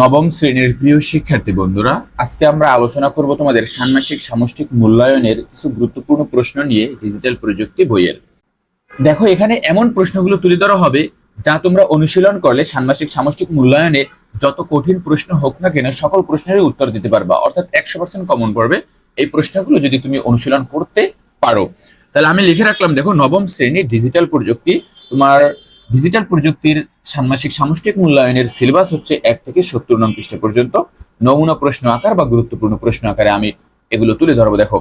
নবম শ্রেণির প্রিয় শিক্ষার্থী বন্ধুরা, আজকে আমরা আলোচনা করব তোমাদের ষান্মাসিক সামষ্টিক মূল্যায়নের কিছু গুরুত্বপূর্ণ প্রশ্ন নিয়ে ডিজিটাল প্রযুক্তি বইয়ের। দেখো, এখানে এমন প্রশ্নগুলো তুলে ধরা হবে যা তোমরা অনুশীলন করলে ষান্মাসিক সামষ্টিক মূল্যায়নে যত কঠিন প্রশ্ন হোক না কেন সকল প্রশ্নেরই উত্তর দিতে পারবা, অর্থাৎ একশো পার্সেন্ট কমন পড়বে। এই প্রশ্নগুলো যদি তুমি অনুশীলন করতে পারো, তাহলে আমি লিখে রাখলাম, দেখো, নবম শ্রেণি ডিজিটাল প্রযুক্তি। তোমার ডিজিটাল প্রযুক্তির ষান্মাসিক সামষ্টিক মূল্যায়নের সিলেবাস হচ্ছে এক থেকে সত্তর নং পৃষ্ঠা পর্যন্ত। নমুনা প্রশ্ন আকার বা গুরুত্বপূর্ণ প্রশ্ন আকারে আমি এগুলো তুলে ধরবো, দেখো।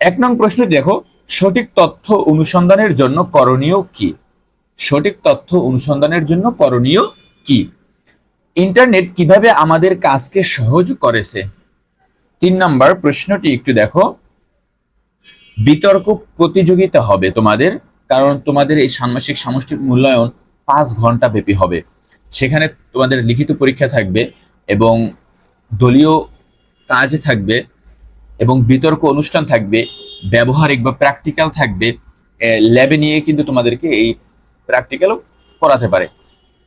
এক নং প্রশ্ন, দেখো, সঠিক তথ্য অনুসন্ধানের জন্য করণীয় কি? সঠিক তথ্য অনুসন্ধানের জন্য করণীয় কি? ইন্টারনেট কীভাবে আমাদের কাজকে সহজ করেছে? তিন নম্বর প্রশ্নটি একটু দেখো। বিতর্ক প্রতিযোগিতা হবে তোমাদের, কারণ তোমাদের এই ষান্মাসিক সামষ্টিক মূল্যায়ন পাঁচ ঘণ্টা ব্যাপী হবে। সেখানে তোমাদের লিখিত পরীক্ষা থাকবে এবং দলীয় কাজ থাকবে এবং বিতর্ক অনুষ্ঠান থাকবে, ব্যবহারিক বা প্র্যাকটিক্যাল থাকবে ল্যাবে নিয়ে কিন্তু তোমাদেরকে এই প্র্যাকটিক্যালও করাতে পারে।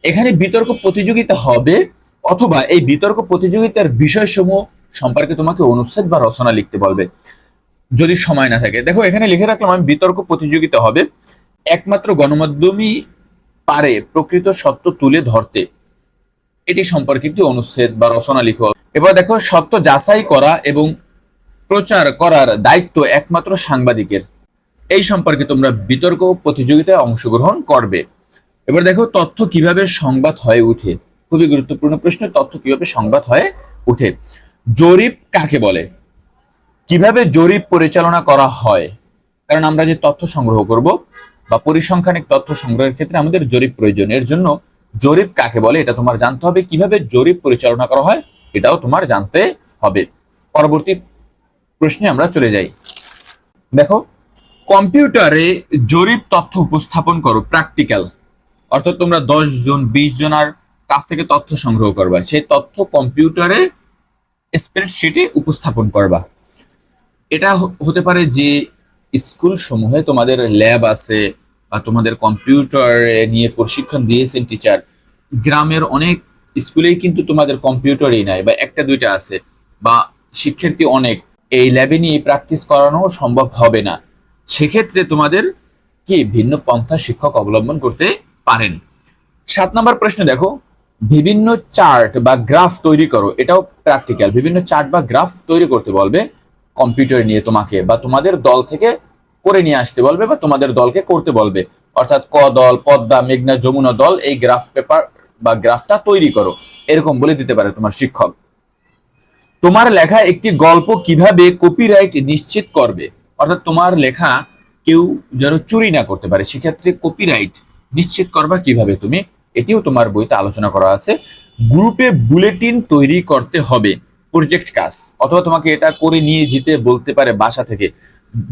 এখানে বিতর্ক প্রতিযোগিতা হবে অথবা এই বিতর্ক প্রতিযোগিতার বিষয়সমূহ সম্পর্কে তোমাকে অনুচ্ছেদ বা রচনা লিখতে বলবে। যদি সময় না থাকে। দেখো, এখানে লিখে রাখলাম আমি বিতর্ক প্রতিযোগিতা হবে। একমাত্র গণমাধ্যমই পারে প্রকৃত সত্য তুলে ধরতে। এটি সম্পর্কে একটি অনুচ্ছেদ বা রচনা লিখো। এবার দেখো, সত্য যাচাই করা এবং প্রচার করার দায়িত্ব একমাত্র সাংবাদিকের। এই সম্পর্কে তোমরা বিতর্ক প্রতিযোগিতায় অংশগ্রহণ করবে। এবার দেখো, তথ্য কীভাবে সংবাদ হয়ে উঠে? খুবই গুরুত্বপূর্ণ প্রশ্ন, তথ্য কীভাবে সংবাদ হয়ে উঠে? জরিপ কাকে বলে? কীভাবে জরিপ পরিচালনা করা হয়? কারণ আমরা যে তথ্য সংগ্রহ করব বা পরিসংখ্যানিক তথ্য সংগ্রহের ক্ষেত্রে আমাদের জরিপ প্রয়োজন। এর জন্য জরিপ কাকে বলে এটা তোমার জানতে হবে। কীভাবে জরিপ পরিচালনা করা হয় এটাও তোমার জানতে হবে। পরবর্তী প্রশ্নে আমরা চলে যাই। দেখো, কম্পিউটারে জরিপ তথ্য উপস্থাপন করো প্র্যাকটিক্যাল অর্থাৎ তোমরা দশ জন, বিশ জনের কাছ থেকে তথ্য সংগ্রহ করবা। সেই তথ্য কম্পিউটারে স্প্রেডশিটে উপস্থাপন করবা। এটা হতে পারে যে স্কুল সমূহে তোমাদের ল্যাব আছে বা তোমাদের কম্পিউটার নিয়ে প্রশিক্ষণ দিয়েছেন টিচার গ্রামের অনেক স্কুলেই কিন্তু তোমাদের কম্পিউটারই নাই বা একটা দুইটা আছে বা শিক্ষার্থী অনেক, এই ল্যাবে নিয়ে প্র্যাকটিস করানো সম্ভব হবে না। সেক্ষেত্রে তোমাদের কি ভিন্ন পন্থা শিক্ষক অবলম্বন করতে পারেন? সাত নম্বর প্রশ্ন দেখো, বিভিন্ন চার্ট বা গ্রাফ তৈরি করো, এটাও প্র্যাকটিক্যাল বিভিন্ন চার্ট বা গ্রাফ তৈরি করতে বলবে। কম্পিউটার নিয়ে তোমাকে বা তোমাদের দল থেকে করে নিয়ে আসতে বলবে বা তোমাদের দলকে করতে বলবে। অর্থাৎ ক দল, পদ্মা, মেঘনা, যমুনা দল এই গ্রাফ পেপার বা গ্রাফটা তৈরি করো। এরকম বলে দিতে পারে তোমার শিক্ষক। তোমার লেখা একটি গল্প কীভাবে কপিরাইট নিশ্চিত করবে? অর্থাৎ তোমার লেখা কেউ যেন চুরি না করতে পারে, সেক্ষেত্রে কপিরাইট নিশ্চিত করবা কীভাবে তুমি? এটিও তোমার বইতে আলোচনা করা আছে। গ্রুপে বুলেটিন তৈরি করতে হবে। প্রজেক্ট কাজ, অথবা তোমাকে এটা করে নিয়ে যেতে বলতে পারে বাসা থেকে,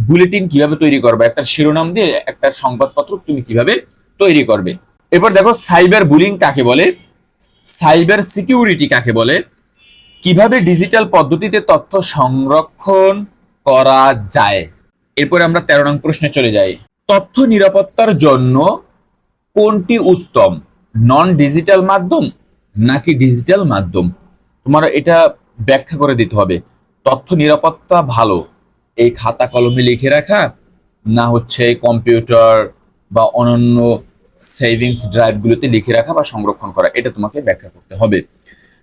বুলেটিন কীভাবে তৈরি করবে, একটা শিরোনাম দিয়ে একটা সংবাদপত্র তুমি কীভাবে তৈরি করবে। এরপর দেখো সাইবার বুলিং কাকে বলে? সাইবার সিকিউরিটি কাকে বলে? কীভাবে ডিজিটাল পদ্ধতিতে তথ্য সংরক্ষণ করা যায়? এরপরে আমরা তেরো নং প্রশ্নে চলে যাই। তথ্য নিরাপত্তার জন্য কোনটি উত্তম? নন ডিজিটাল মাধ্যম নাকি ডিজিটাল মাধ্যম? তোমার এটা ব্যাখ্যা করে দিতে হবে। তথ্য নিরাপত্তা ভালো। এই খাতা কলমে লিখে রাখা, না হচ্ছে কম্পিউটার বা অন্যান্য সেভিংস ড্রাইভগুলোতে লিখে রাখা বা সংরক্ষণ করা। এটা তোমাকে ব্যাখ্যা করতে হবে।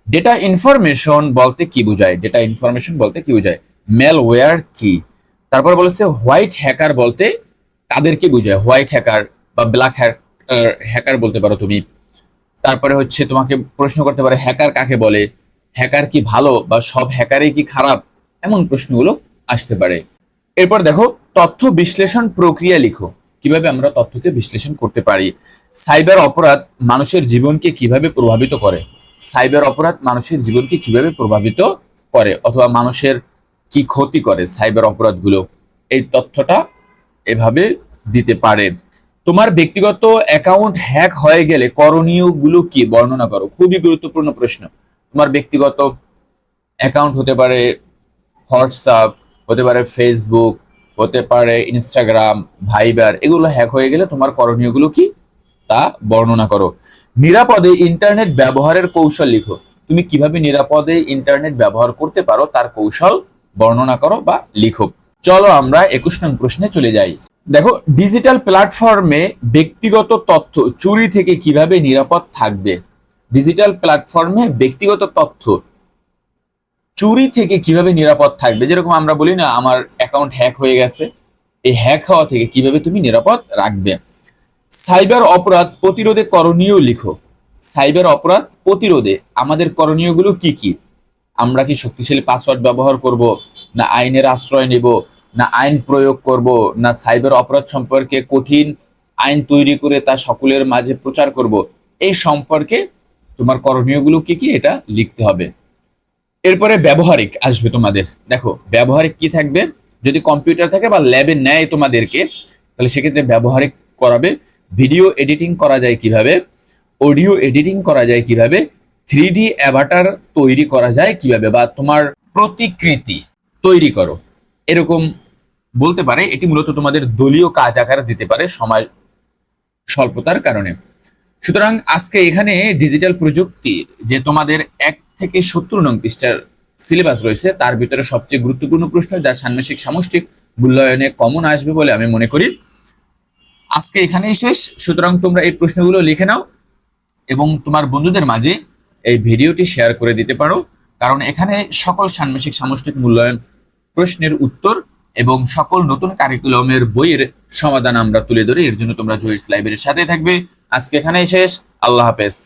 ডেটা ইনফরমেশন বলতে কি বোঝায়? ডেটা ইনফরমেশন বলতে কি বোঝায়? ম্যালওয়্যার কি? তারপর বলেছে হোয়াইট হ্যাকার বলতে তাদেরকে বোঝায়। হোয়াইট হ্যাকার বা ব্ল্যাক হ্যাকার বলতে পারো তুমি। তারপরে হচ্ছে তোমাকে প্রশ্ন করতে পারে হ্যাকার কাকে বলে? হ্যাকার কি ভালো বা সব হ্যাকারই কি খারাপ? এমন প্রশ্নগুলো আসতে পারে। এরপর দেখো, তথ্য বিশ্লেষণ প্রক্রিয়া লিখো। কীভাবে আমরা তথ্যকে বিশ্লেষণ করতে পারি? সাইবার অপরাধ মানুষের জীবনকে কীভাবে প্রভাবিত করে? সাইবার অপরাধ মানুষের জীবনকে কীভাবে প্রভাবিত করে? অথবা মানুষের কি ক্ষতি করে সাইবার অপরাধগুলো? এই তথ্যটা এভাবে দিতে পারে। তোমার ব্যক্তিগত অ্যাকাউন্ট হ্যাক হয়ে গেলে করণীয়গুলো কি? বর্ণনা করো। খুবই গুরুত্বপূর্ণ প্রশ্ন। তোমার ব্যক্তিগত অ্যাকাউন্ট হতে পারে হোয়াটসঅ্যাপ হতে পারে ফেসবুক হতে পারে ইনস্টাগ্রাম ভাইবার এগুলো হ্যাক হয়ে গেলে তোমার করণীয়গুলো কি? তা বর্ণনা করো। নিরাপদে ইন্টারনেট ব্যবহারের কৌশল লিখো। তুমি কীভাবে নিরাপদে ইন্টারনেট ব্যবহার করতে পারো তার কৌশল বর্ণনা করো বা লিখো। চলো আমরা একুশ নং প্রশ্নে চলে যাই। দেখো ডিজিটাল প্ল্যাটফর্মে ব্যক্তিগত তথ্য চুরি থেকে কীভাবে নিরাপদ থাকবে? ডিজিটাল প্ল্যাটফর্মে ব্যক্তিগত তথ্য চুরি থেকে কীভাবে নিরাপদ থাকবে? যেরকম আমরা বলি না, আমার অ্যাকাউন্ট হ্যাক হয়ে গেছে, এই হ্যাক হওয়া থেকে কীভাবে তুমি নিরাপদ রাখবে? সাইবার অপরাধ প্রতিরোধে করণীয় লিখো। সাইবার অপরাধ প্রতিরোধে আমাদের করণীয়গুলো কি কি? আমরা কি শক্তিশালী পাসওয়ার্ড ব্যবহার করব, না আইনের আশ্রয় নেব, না আইন প্রয়োগ করব, না সাইবার অপরাধ সম্পর্কে কঠিন আইন তৈরি করে তা সকলের মাঝে প্রচার করব? এই সম্পর্কে তোমার করণীয়গুলো কি কি? এটা লিখতে হবে। এরপরে ব্যবহারিক আসবে তোমাদের। দেখো, ব্যবহারিক কি থাকবে? যদি কম্পিউটার থাকে বা ল্যাবে নেয় তোমাদেরকে, তাহলে সেক্ষেত্রে ব্যবহারিক করাবে। ভিডিও এডিটিং করা যায় কীভাবে? অডিও এডিটিং করা যায় কীভাবে? থ্রি ডি অ্যাভাটার তৈরি করা যায় কীভাবে? বা তোমার প্রতিকৃতি তৈরি করো। এরকম বলতে পারে। এটি মূলত তোমাদের দলীয় কাজ আকারে দিতে পারে সময় স্বল্পতার কারণে। সুতরাং আজকে এখানে ডিজিটাল প্রযুক্তির যে তোমাদের এক থেকে সত্তর নং পৃষ্ঠার সিলেবাস রয়েছে, তার ভিতরে সবচেয়ে গুরুত্বপূর্ণ প্রশ্ন যা ষান্মাসিক সামষ্টিক মূল্যায়নে কমন আসবে বলে আমি মনে করি। আজকে এখানেই শেষ। সুতরাং তোমরা এই প্রশ্নগুলো লিখে নাও এবং তোমার বন্ধুদের মাঝে এই ভিডিওটি শেয়ার করে দিতে পারো। কারণ এখানে সকল ষান্মাসিক সামষ্টিক মূল্যায়ন প্রশ্নের উত্তর এবং সকল নতুন কারিকুলামের বইয়ের সমাধান আমরা তুলে ধরি। এর জন্য তোমরা জহিরস লাইব্রেরির সাথে থাকবে। আজকে এখানেই শেষ। আল্লাহ হাফেজ।